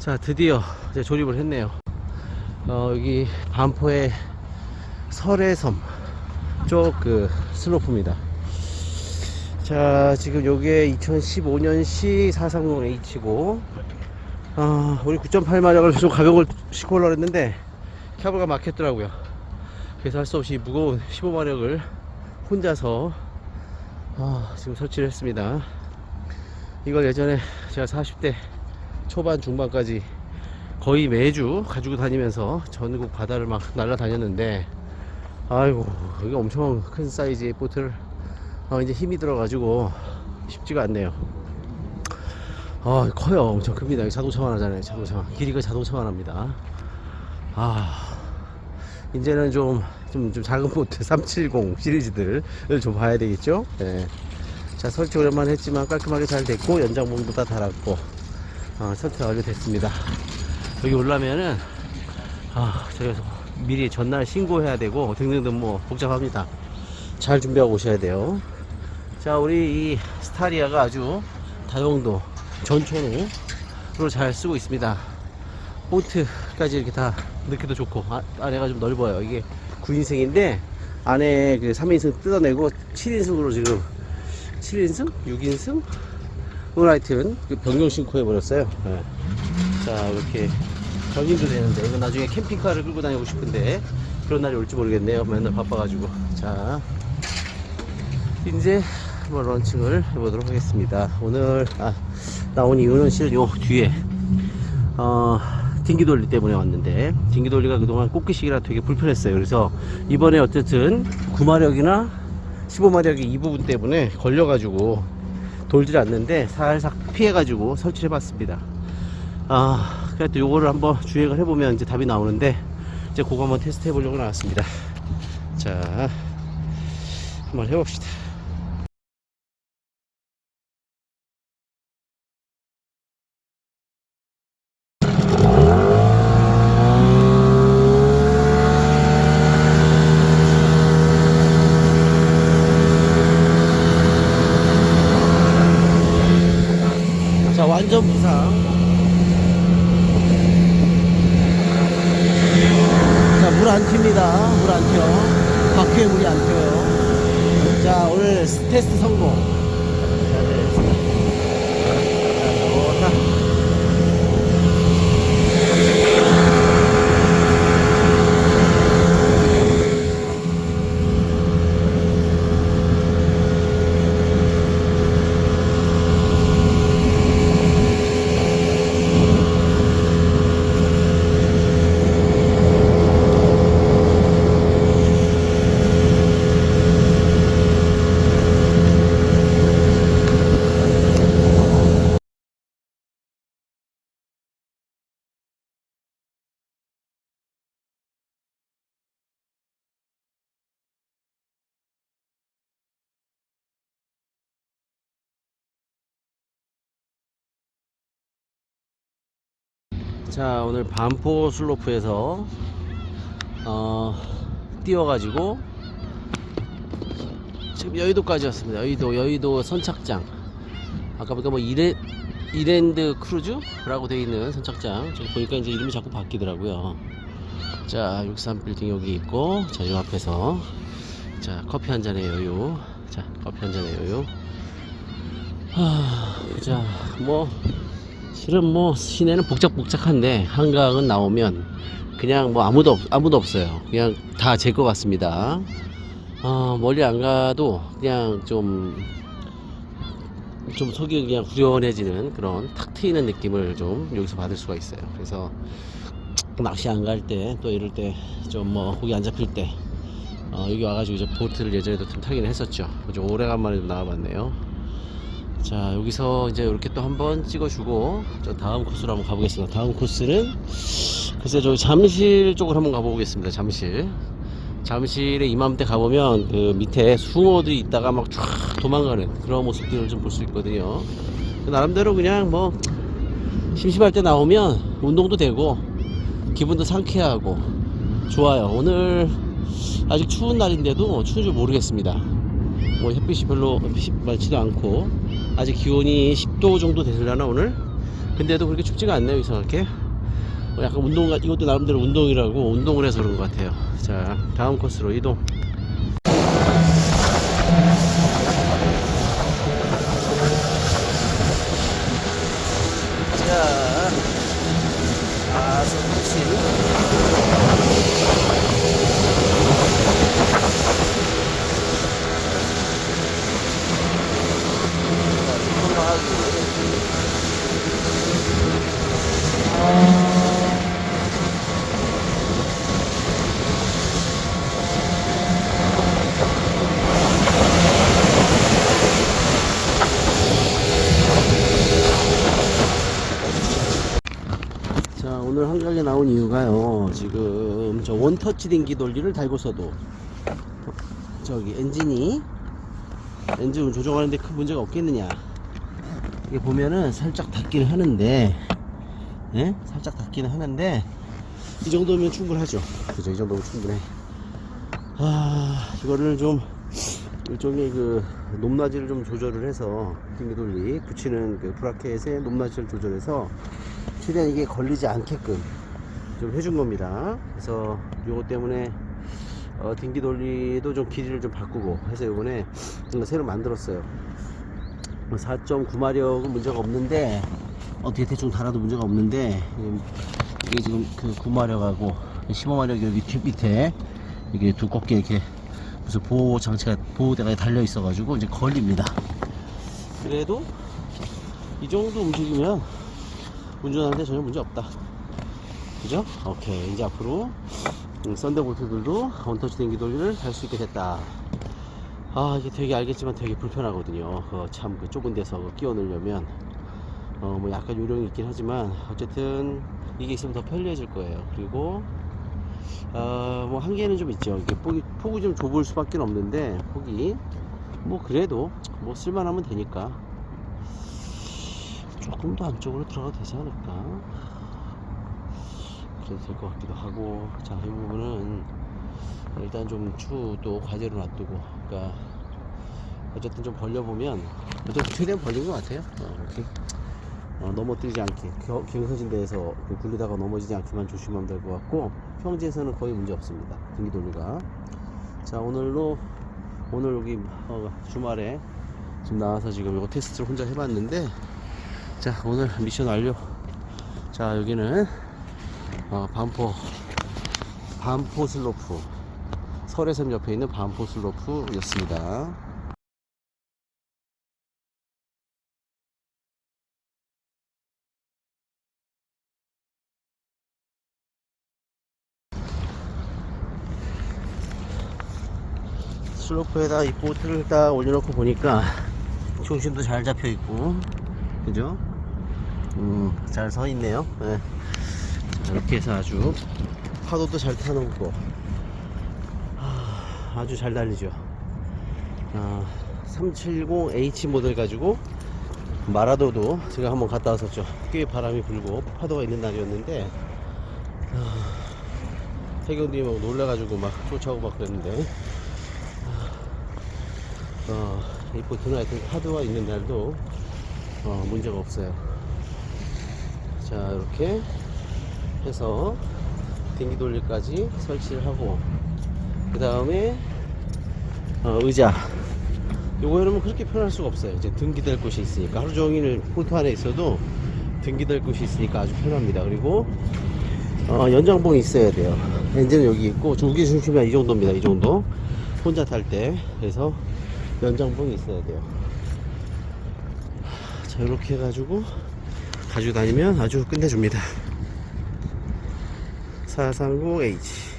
자 드디어 이제 조립을 했네요. 어, 여기 반포의 설해섬 쪽 그 슬로프입니다. 자 지금 요게 2015년식 430H고 아, 우리 9.8마력을 좀 가격을 시키려고 했는데 캐블가 막혔더라고요. 그래서 할 수 없이 무거운 15마력을 혼자서 아, 지금 설치를 했습니다. 이걸 예전에 제가 40대 초반 중반까지 거의 매주 가지고 다니면서 전국 바다를 막 날아다녔는데 아이고 이게 엄청 큰 사이즈의 보트를 어, 이제 힘이 들어가지고 쉽지가 않네요. 아 커요. 엄청 큽니다. 자동차만 하잖아요 자동차 길이가 자동차만 합니다. 아 이제는 좀, 좀, 좀 작은 보트 370 시리즈들을 좀 봐야 되겠죠? 네. 자 설치 오랜만에 했지만 깔끔하게 잘 됐고 연장봉도 다 달았고 어, 설치가 완료됐습니다 여기 올라면은 아 저기서 미리 전날 신고해야 되고 등등등 뭐 복잡합니다 잘 준비하고 오셔야 돼요 자 우리 이 스타리아가 아주 다용도 전촌으로 잘 쓰고 있습니다 보트까지 이렇게 다 넣기도 좋고 아, 안에가 좀 넓어요 이게 9인승인데 안에 그 3인승 뜯어내고 7인승으로 지금 7인승? 6인승? 오늘 하여튼 그 변경 신고해 버렸어요. 네. 자 이렇게 견인도 되는데 이거 나중에 캠핑카를 끌고 다니고 싶은데 그런 날이 올지 모르겠네요. 맨날 바빠가지고. 자 이제 한번 런칭을 해보도록 하겠습니다. 오늘 아, 나온 이유는 실은 요 뒤에 어 딩기 돌리 때문에 왔는데 딩기 돌리가 그동안 꽃기식이라 되게 불편했어요. 그래서 이번에 어쨌든 9마력이나 15마력이 이 부분 때문에 걸려가지고 돌질 않는데 살살 피해가지고 설치를 해봤습니다. 아 그래도 요거를 한번 주행을 해보면 이제 답이 나오는데 이제 그거 한번 테스트 해보려고 나왔습니다. 자 한번 해봅시다 자 완전 부상 자 물 안 튀어 바퀴에 물이 안 튀어요. 자 오늘 테스트 성공. 자, 됐습니다. 자, 좋다. 자 오늘 반포 슬로프에서 어, 뛰어가지고 지금 여의도까지 왔습니다. 여의도 여의도 선착장. 아까 보니까 뭐 이레, 이랜드 크루즈라고 되어 있는 선착장. 저기 보니까 이제 이름이 자꾸 바뀌더라고요. 자 63 빌딩 여기 있고 자요 앞에서. 자 커피 한 잔의 여유. 자 커피 한 잔의 여유. 하 자뭐 실은 뭐 시내는 복작복작한데 한강은 나오면 그냥 뭐 아무도 없, 아무도 없어요. 그냥 다 제 것 같습니다. 어, 멀리 안 가도 그냥 좀, 좀 속이 그냥 후련해지는 그런 탁 트이는 느낌을 좀 여기서 받을 수가 있어요. 그래서 낚시 안 갈 때 또 이럴 때 좀 뭐 고기 안 잡힐 때 어, 여기 와가지고 이제 보트를 예전에도 좀 타긴 했었죠. 좀 오래간만에 좀 나와봤네요. 자 여기서 이제 이렇게 또 한번 찍어주고 저 다음 코스로 한번 가보겠습니다. 다음 코스는 글쎄 저 잠실 쪽으로 한번 가보겠습니다 잠실. 잠실에 이맘때 가보면 그 밑에 숭어들이 있다가 막 쫙 도망가는 그런 모습들을 좀 볼 수 있거든요. 나름대로 그냥 뭐 심심할 때 나오면 운동도 되고 기분도 상쾌하고 좋아요. 오늘 아직 추운 날인데도 추운 줄 모르겠습니다. 뭐 햇빛이 별로 많지도 않고 아직 기온이 10도 정도 되려나 오늘? 근데도 그렇게 춥지가 않네요 이상하게 어, 약간 운동 같 이것도 나름대로 운동이라고 운동을 해서 그런 것 같아요. 자 다음 코스로 이동 자 다섯 칠 자 오늘 한강에 나온 이유가요. 지금 저 원터치 댕기 돌리를 달고서도 저기 엔진이 엔진을 조정하는데 큰 문제가 없겠느냐. 이게 보면은 살짝 닿기는 하는데 예? 살짝 닿기는 하는데 이 정도면 충분하죠. 그죠? 이 정도면 충분해. 아 이거를 좀 일종의 그 높낮이를 좀 조절을 해서 댕기 돌리 붙이는 그 브라켓의 높낮이를 조절해서 최대한 이게 걸리지 않게끔 좀 해준 겁니다. 그래서 요거 때문에 어, 딩기 돌리도 좀 길이를 좀 바꾸고 해서 요번에 음, 새로 만들었어요. 4.9마력은 문제가 없는데 어떻게 대충 달아도 문제가 없는데 음, 이게 지금 그 9마력하고 15마력이 여기 뒤 밑에 이게 두껍게 이렇게 무슨 보호 장치가 보호대가 달려 있어 가지고 이제 걸립니다. 그래도 이 정도 움직이면 운전하는데 전혀 문제 없다. 그죠? 오케이. 이제 앞으로 음, 썬더 볼트들도 원터치 댕기 돌리를 달수 있게 됐다. 아, 이게 되게 알겠지만 되게 불편하거든요. 어, 참, 그 좁은 데서 그 끼워 넣으려면, 어, 뭐 약간 요령이 있긴 하지만, 어쨌든 이게 있으면 더 편리해질 거예요. 그리고, 어, 뭐 한계는 좀 있죠. 이게 폭이, 폭이 좀 좁을 수밖에 없는데, 폭이, 뭐 그래도, 뭐 쓸만하면 되니까. 조금 더 안쪽으로 들어가도 되지 않을까? 그래도 될 것 같기도 하고. 자 이 부분은 일단 좀 추도 과제로 놔두고 그러니까 어쨌든 좀 벌려보면 어쨌든 최대한 벌린 것 같아요. 어, 이렇게 어, 넘어뜨리지 않게. 데에서 그 굴리다가 넘어지지 않게만 조심하면 될 것 같고 평지에서는 거의 문제 없습니다. 등기 돌리가. 자 오늘로 오늘 여기 어, 주말에 지금 나와서 지금 이거 테스트를 혼자 해봤는데 자 오늘 미션 완료. 자 여기는 어, 반포 반포 슬로프. 설해섬 옆에 있는 반포 슬로프였습니다. 슬로프에다 이 보트를 딱 올려놓고 보니까 중심도 잘 잡혀 있고 그죠? 음, 잘 서 있네요. 네. 자, 이렇게 해서 아주 파도도 잘 타놓고 하, 아주 잘 달리죠. 아, 370H 모델 가지고 마라도도 제가 한번 갔다 왔었죠. 꽤 바람이 불고 파도가 있는 날이었는데 아, 태경님이 막 놀라가지고 막 쫓아오고 막 그랬는데 어, 이 보트는 하여튼 파도가 있는 날도 어, 문제가 없어요. 자, 이렇게 해서 댕기 돌리까지 설치를 하고, 그 다음에 어, 의자. 요거 여러분 그렇게 편할 수가 없어요. 이제 등기될 곳이 있으니까 하루 종일 포트 안에 있어도 등기될 곳이 있으니까 아주 편합니다. 그리고 어, 연장봉이 있어야 돼요. 엔진은 여기 있고 조기 중심이 한이 정도입니다. 이 정도 혼자 탈 때 그래서 연장봉이 있어야 돼요. 자 이렇게 해가지고 가지고 다니면 아주 끝내줍니다. 439H